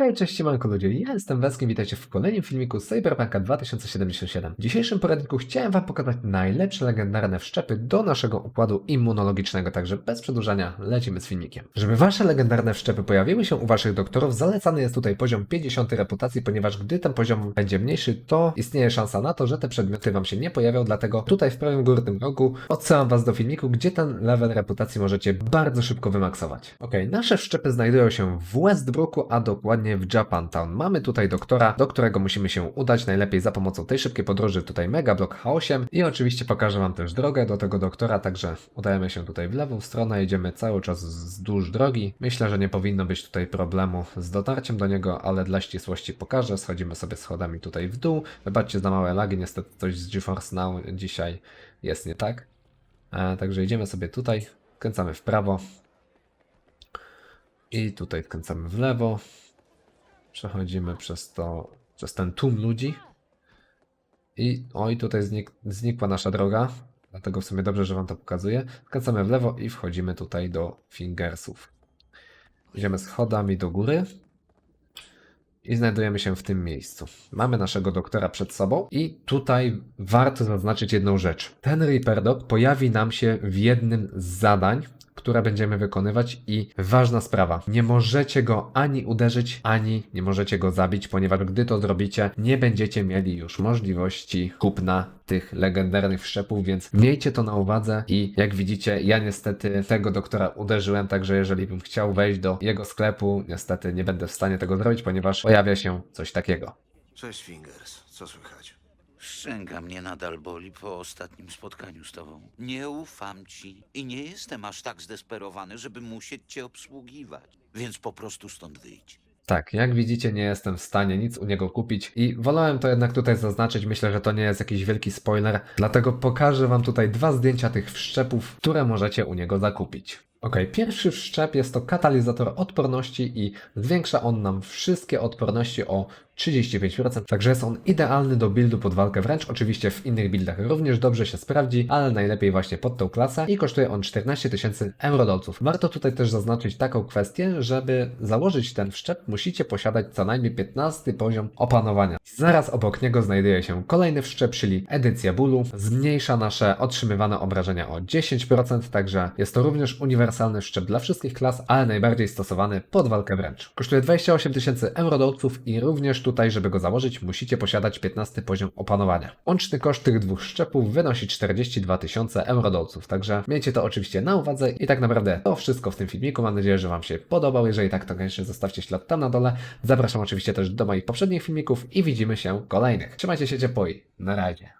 Hej, cześć, siemanko ludzie, ja jestem Weskiem, witajcie w kolejnym filmiku z Cyberpunka 2077. W dzisiejszym poradniku chciałem wam pokazać najlepsze legendarne wszczepy do naszego układu immunologicznego, także bez przedłużania lecimy z filmikiem. Żeby wasze legendarne wszczepy pojawiły się u waszych doktorów, zalecany jest tutaj poziom 50 reputacji, ponieważ gdy ten poziom będzie mniejszy, to istnieje szansa na to, że te przedmioty wam się nie pojawią, dlatego tutaj w prawym górnym rogu odsyłam was do filmiku, gdzie ten level reputacji możecie bardzo szybko wymaksować. Ok, nasze wszczepy znajdują się w Westbrooku, a dokładnie w Japantown. Mamy tutaj doktora, do którego musimy się udać najlepiej za pomocą tej szybkiej podróży, tutaj Megablock H8 i oczywiście pokażę wam też drogę do tego doktora, także udajemy się tutaj w lewą stronę, jedziemy cały czas wzdłuż drogi. Myślę, że nie powinno być tutaj problemu z dotarciem do niego, ale dla ścisłości pokażę. Schodzimy sobie schodami tutaj w dół. Wybaczcie za małe lagi, niestety coś z GeForce Now dzisiaj jest nie tak. E, także idziemy sobie tutaj, kręcamy w prawo i tutaj kręcamy w lewo. Przechodzimy przez to, przez ten tłum ludzi. I oj, tutaj znik, znikła nasza droga. Dlatego w sumie dobrze, że wam to pokazuję. Skręcamy w lewo i wchodzimy tutaj do fingersów. Idziemy schodami do góry. I znajdujemy się w tym miejscu. Mamy naszego doktora przed sobą i tutaj warto zaznaczyć jedną rzecz. Ten Reaper Dog pojawi nam się w jednym z zadań, które będziemy wykonywać i ważna sprawa, nie możecie go ani uderzyć, ani nie możecie go zabić, ponieważ gdy to zrobicie, nie będziecie mieli już możliwości kupna tych legendarnych wszczepów, więc miejcie to na uwadze i jak widzicie, ja niestety tego doktora uderzyłem, także jeżeli bym chciał wejść do jego sklepu, niestety nie będę w stanie tego zrobić, ponieważ pojawia się coś takiego. Cześć, Fingers. Co słychać? Szczęka mnie nadal boli po ostatnim spotkaniu z tobą. Nie ufam ci i nie jestem aż tak zdesperowany, żeby musieć cię obsługiwać. Więc po prostu stąd wyjdź. Tak, jak widzicie, nie jestem w stanie nic u niego kupić i wolałem to jednak tutaj zaznaczyć. Myślę, że to nie jest jakiś wielki spoiler, dlatego pokażę Wam tutaj dwa zdjęcia tych wszczepów, które możecie u niego zakupić. Ok, pierwszy wszczep jest to katalizator odporności i zwiększa on nam wszystkie odporności o 35%, także jest on idealny do buildu pod walkę wręcz. Oczywiście w innych buildach również dobrze się sprawdzi, ale najlepiej właśnie pod tą klasę i kosztuje on 14 tysięcy eurodolców. Warto tutaj też zaznaczyć taką kwestię, żeby założyć ten wszczep musicie posiadać co najmniej 15 poziom opanowania. Zaraz obok niego znajduje się kolejny wszczep, czyli edycja bólu. Zmniejsza nasze otrzymywane obrażenia o 10%, także jest to również uniwersalny wszczep dla wszystkich klas, ale najbardziej stosowany pod walkę wręcz. Kosztuje 28 tysięcy eurodolców i również tutaj, żeby go założyć, musicie posiadać 15 poziom opanowania. Łączny koszt tych dwóch szczepów wynosi 42 tysiące eurodolców, także miejcie to oczywiście na uwadze i tak naprawdę to wszystko w tym filmiku. Mam nadzieję, że Wam się podobał. Jeżeli tak, to koniecznie zostawcie ślad tam na dole. Zapraszam oczywiście też do moich poprzednich filmików i widzimy się w kolejnych. Trzymajcie się ciepło i na razie.